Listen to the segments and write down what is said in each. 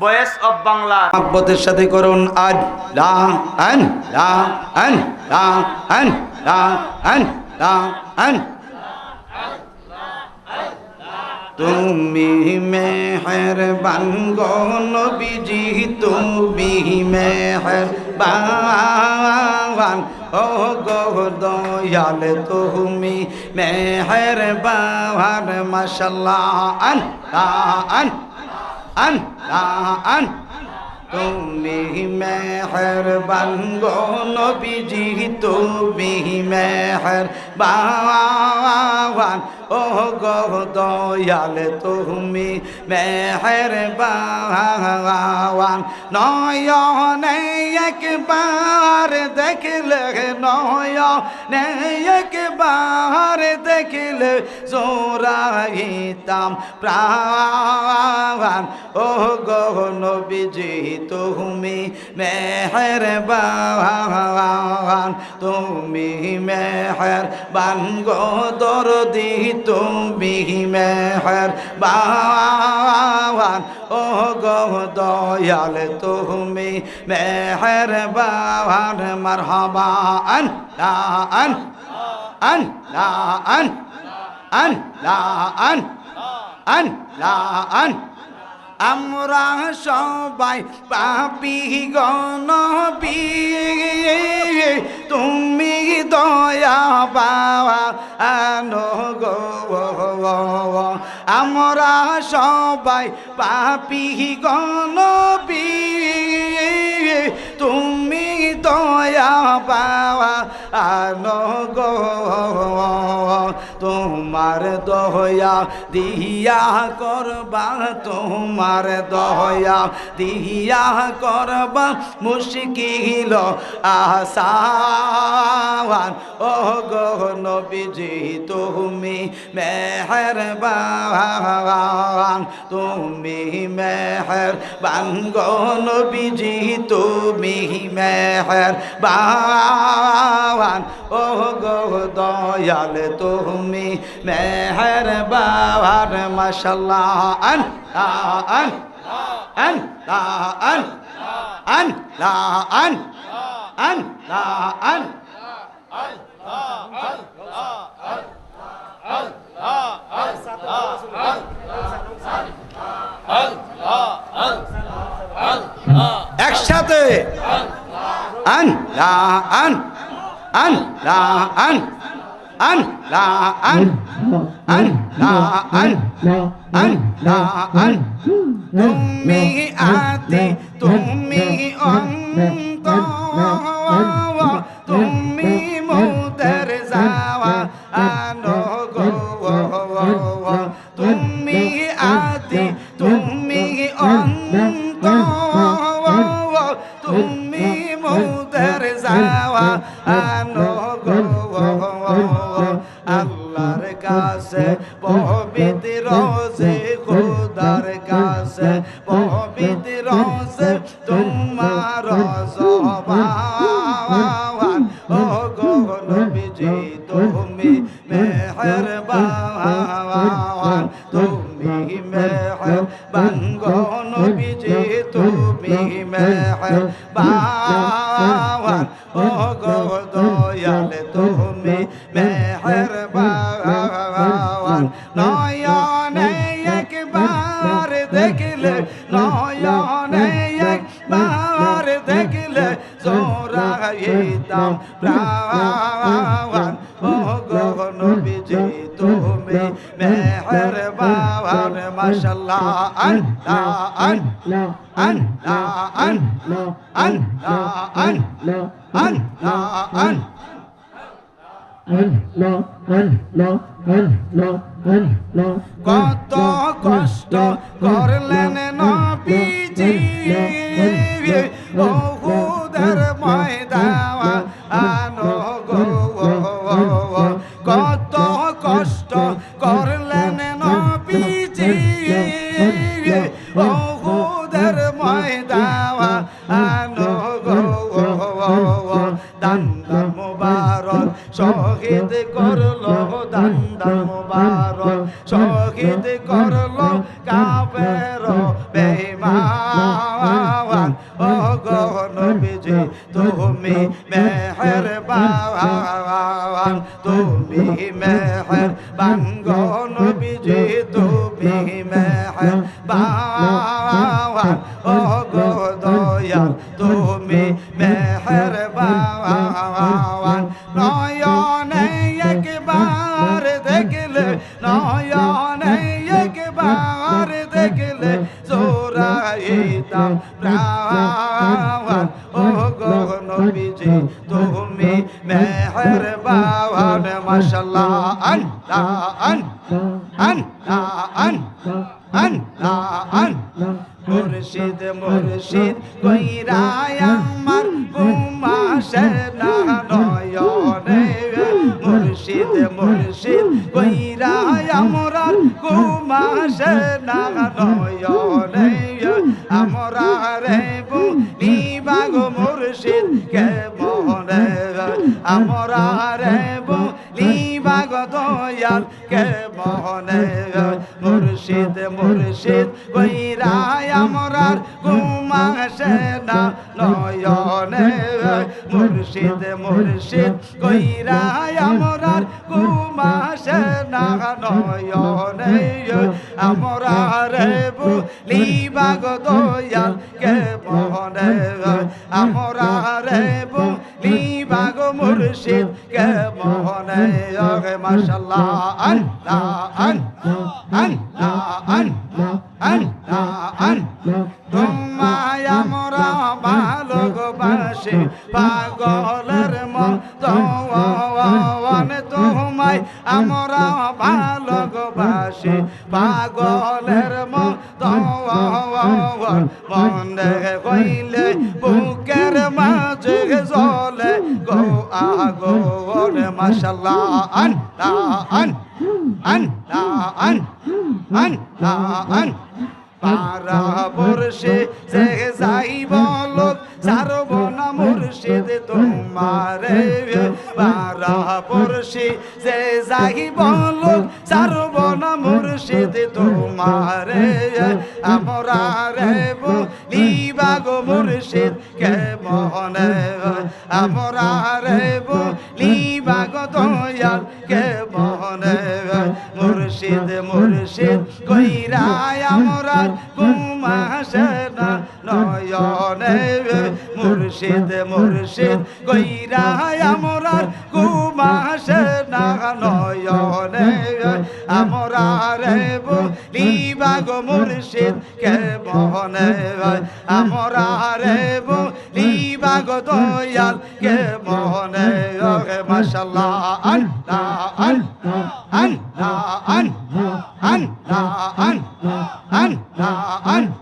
Voice of Bangla. মহব্বতের সাথে করুন আজ। লা, আন লা আন লা আন লা আন লা, আন। তুমি মেহরবান গো নবীজি, তুমি মেহরবান ও গো দয়াল, তুমি মেহরবান মাশাল্লাহ, আন, লা, আন আন। আন। তুমি মেহরবান গো নবীজি, তুমি মেহরবান। ও গো দয়াল, তুমি মেহরবান। নয়নে একবার দেখলে একবার দেখলে জোরাইতাম প্রাণ। ও গো নবীজি, তুমি মেহরবান তুমি মেহরবান গো দরদি, তুমি মেহরবান। ও গো দয়াল, তুমি মেহরবান মারহাবা আন লা আন আন লা আন আন লা আন আন লা আন আমরা সবাই পাপি গণবি তুমি দয়া পাওয়া গো। আমরা সবাই পাপি গণবি আনো গো। তোমার দহয়া দিয়া করবা, তোমার দহয়া দিয়া করবা, মুশকিল আসান ও গো নবীজি, তুমি মেহরবান তুমি মেহরবান গো নবীজি, তুমি মেহরবান। ও গো দয়াল তুমি মেহরবান মাশাল্লাহ। আন, লা, আন আন আন আন আন আন, লা, আন। একসাথে। আন আন আন, লা, আন আন, লা, আন আন, লা, আন আন, লা, আন। তুমি আদি, তুমি অন্ত, তুমি মোদের যাওয়া আনো গো তুমি তুমি মোদের যাওয়া আনো গো আল্লাহর কাছে পবিত্র মেহরবান গো তুমি মেহরবান ও গো দয়াল তুমি মেহরবান নয়নে একবার দেখলে নয়নে একবার দেখলে জোরাইতাম প্রাণ ও গো নবীজি মেহরবান মাশাল্লাহ আন লা আন আন লা আন আন লা আন আন লা আন কত কষ্ট করলেন নবীজি বহুদের ময়দাওয়া শহীদ করল বেঈমান। মেহরবান ও গো নবীজি, তুমি মেহরবান তুমি মেহরবান গো নবীজি, তুমি মেহরবান। ও গো দয়াল, তুমি মেহরবান। নয়নে মুর্শিদ কইরায় আমার ঘুমাসেনা নয়নে মুর্শিদ মুর্শিদ, কইরায় আমার ঘুমাসেনা নয়নে আমরা রে নিবাগ মুর্শিদ কে মনে আমরা কে মনে মুর্শিদ মুর্শিদ, কইরায় আমরার ঘুমাসে না, নয়নে মুর্শিদ মুর্শিদ, কইরায় আমরার ঘুমাসে না, নয়নে আমরার বলিবা গো দয়াল কে মনে আমরার বলিবা গো মুর্শিদ কে মনে মাশাল্লাহ আল্লাহ আল্লাহ আল্লাহ আল্লাহ আল্লাহ আল্লাহ। তোমায় আমরা ভালোবাসি, পাগলের মতন তোমায় আমরা ভালোবাসি, পাগলের মতন মনে হইলে বুকের মাঝে জলে গো আগো মাসাল্লাহ আন আন আন আন আন আন। পারা বর্ষে সে যাই বলত সারব না মুর্শিদ তোমারে। পারা বর্ষে সে যাই বলত সারব মুর্শিদ তোমারে আমরা রে বলিবা গো মুর্শিদ কে মনে আমরা রে বলিবা গো দয়াল কে মনে মুর্শিদ মুর্শিদ কইরায় আমরা কুমাসে না নয়নে, মুর্শিদ মুর্শিদ কইরায় আমরা কুমাসে না নয়নে আমরা রে কে মনে আমরা রে বলিবা গো দয়াল কে মনে মাশাল্লাহ আল্লাহ আল্লাহ আল্লাহ আল্লাহ আল্লাহ আল্লাহ আল্লাহ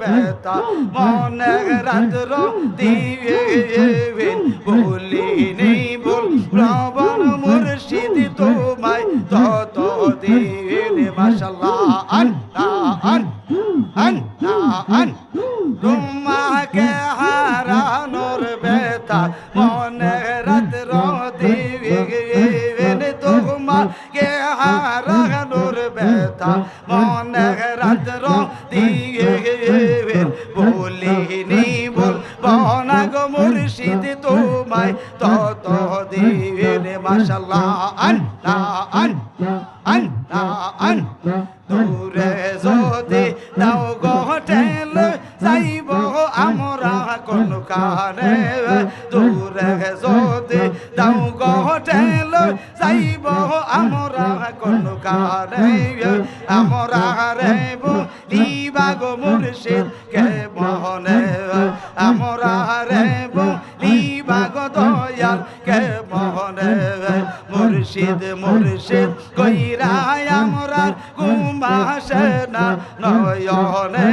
ব্যথা মনে রাত্র দিয়ে ভুলিনি ভুল প্রবণ মুর্শিদ তোমায় তত দিন মাসাল্লাহ আন আন আন আন দূরে যদি দাও গটেল যাইব আমরা কোন কানে দূরে যদি দাও গটেল যাইব আমরা কোন কানে আমরা রেব লিবা গো মুর্শিদ কে মহনে? আমরা রেব লিবা গো দয়াল কে মুর্শিদ মুর্শিদ কইরায় আমরা কুমাসে না। নয়নে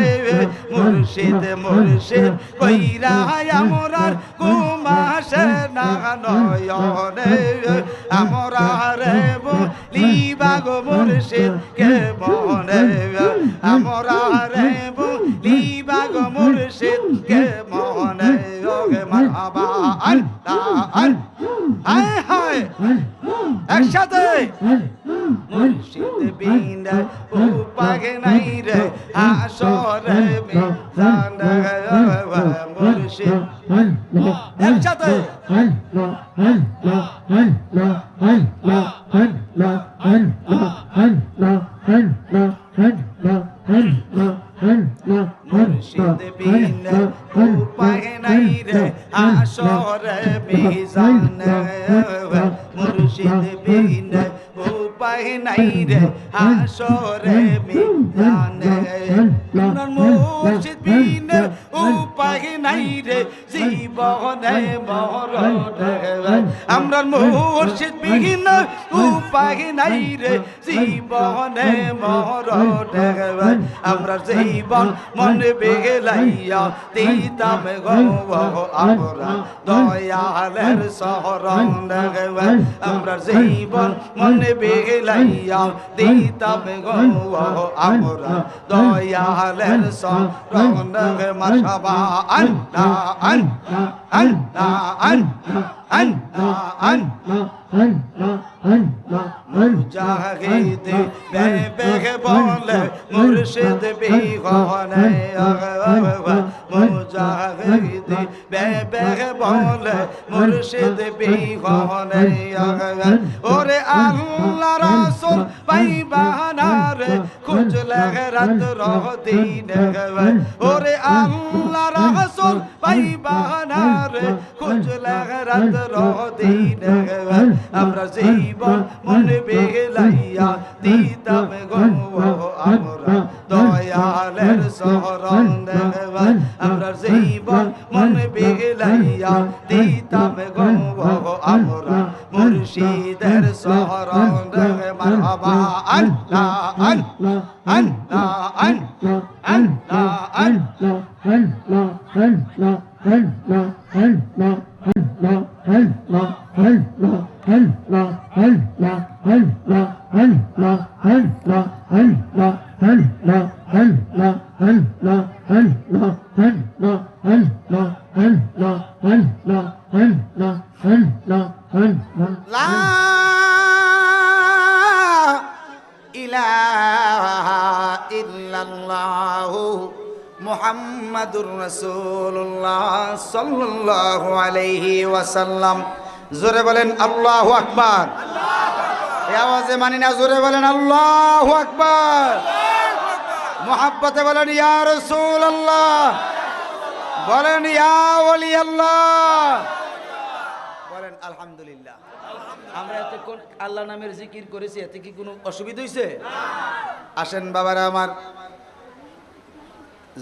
মুর্শিদ মুর্শিদ কইরায় আমরা কুমাসে না। নয়নে আমরা রে লিবা গো মুর্শিদ, কে মনে আমরা রে লিবা একসাথে মুর্শিদ বিনা উপায় নাই রে আসরে মুর্শিদ। একসাথে। মুর্শিদ বিনা উপায় নাই রে আসরে মিজান মুর্শিদ বিনা উপায় নাই রে আসরে মিজান মুর্শিদ আমরা মুর্শিদ বিনা উপায় নাই রে জীবনে মরণে আমরা জীবন মন বেগলাইয়া দিতাম গো আমরা দয়ালের শহরণ আমরা জীবন মন বেগলাইয়া দিতাম গো আমরা দয়ালের শহরণ মাশাবা আল্লাহ আল্লাহ আল্লাহ আল্লাহ আল্লাহ মুজাহিদ বেবে বলে, মুর্শিদ বিহনে মুজাহিদ বেবে বলে, মুর্শিদ বিহনে ওরে আল্লাহ রাসূল পাইবানারে খুঁজলে রাত রহ দিন ওরে আল্লাহ রাসূল পাইবানারে খুঁজলে রাত রহ দিন আমরা জীবন মনে বেলাইয়া দিতাম গো আমরা দয়ালের শরণ দেবান আমরা জীবন মনে বেলাইয়া দিতাম গো আমরা মুর্শিদের শরণ দেবে মারহাবা আল্লাহ আল্লাহ আল্লাহ আল্লাহ আল্লাহ আল্লাহ إله إلا الله. মুহাম্মাদুর রাসূলুল্লাহ সাল্লাল্লাহু আলাইহি ওয়াসাল্লাম। জোরে বলেন আল্লাহু আকবার। আওয়াজে মানি না, জোরে বলেন আল্লাহু আকবার। মোহাব্বতে বলেন, ইয়া রাসূলুল্লাহ। বলেন, ইয়া ওলি আল্লাহ বলেন, আলহামদুলিল্লাহ। আমরা এতক্ষণ আল্লাহ নামের জিকির করেছি, এতে কি কোনো অসুবিধা হয়েছে আসেন বাবারা আমার